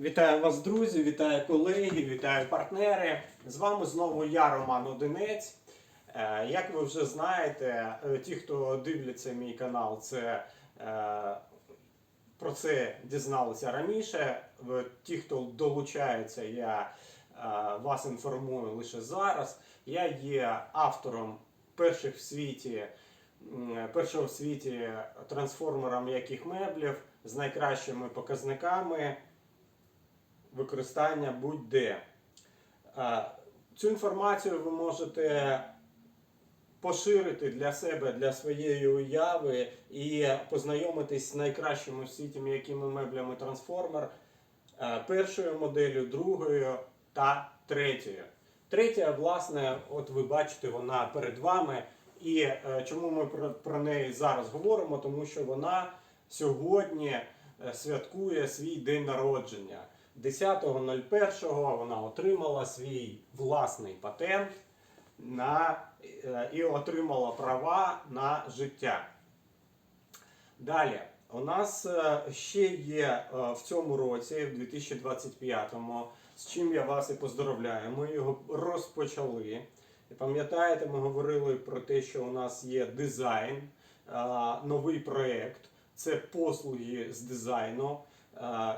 Вітаю вас, друзі, вітаю колеги, вітаю партнери. З вами знову я, Роман Одинець. Е, Як ви вже знаєте, е, ті, хто дивляться мій канал, це е, про це дізналися раніше. Ті, хто долучається, я вас інформую лише зараз. Я є автором перших в світі, першого в світі трансформера м'яких меблів з найкращими показниками використання будь-де. Цю інформацію ви можете поширити для себе, для своєї уяви і познайомитись з найкращими в світі м'якими меблями трансформер першою моделлю, другою та третьою. Третя, власне, от ви бачите, вона перед вами. І е, чому ми про, про неї зараз говоримо? Тому що вона сьогодні е, святкує свій день народження. 10.01 вона отримала свій власний патент на, е, і отримала права на життя. Далі, у нас е, ще є е, в цьому році, в 2025-му, з чим я вас і поздоровляю. Ми його розпочали. І Пам'ятаєте, ми говорили про те, що у нас є дизайн, новий проєкт, це послуги з дизайну. Е,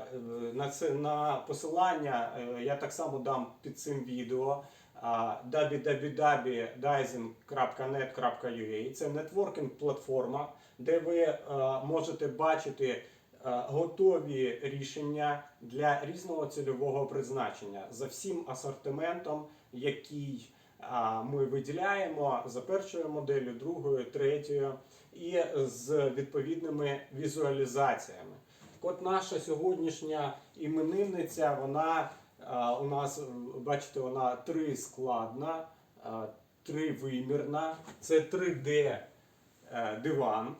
На це на посилання е, я так само дам під цим відео www.dizing.net.ua. Це нетворкінг платформа, де ви е, можете бачити е, готові рішення для різного цільового призначення за всім асортиментом, який ми виділяємо за першою моделлю, другою, третьою і з відповідними візуалізаціями. От наша сьогоднішня іменинниця, вона у нас, бачите, вона трискладна, тривимірна, це 3D е, диван,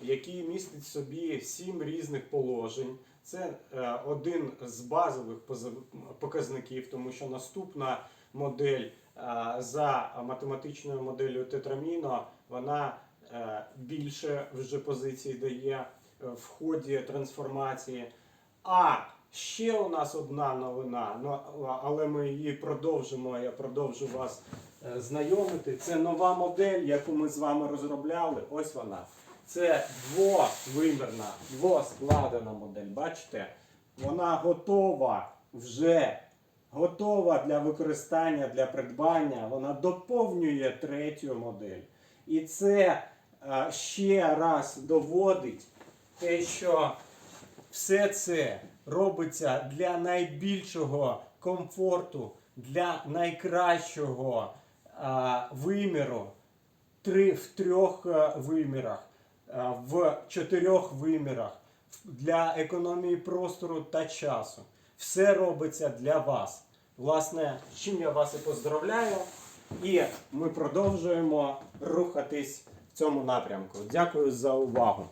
який містить в собі сім різних положень. Це е, один з базових показників, тому що наступна модель за математичною моделлю Тетраміно, вона е, більше вже позицій дає в ході трансформації. А ще у нас одна новина, ну, але ми її продовжимо. Я продовжу вас е, знайомити. Це нова модель, яку ми з вами розробляли. Ось вона. Це двовимірна, двоскладена модель. Бачите? Вона готова вже готова для використання, для придбання. Вона доповнює третю модель. І це е, ще раз доводить те, що все це робиться для найбільшого комфорту, для найкращого а, виміру три, в трьох е, вимірах, е, в чотирьох вимірах, для економії простору та часу. Все робиться для вас. Власне, з чим я вас і поздравляю. І ми продовжуємо рухатись в цьому напрямку. Дякую за увагу.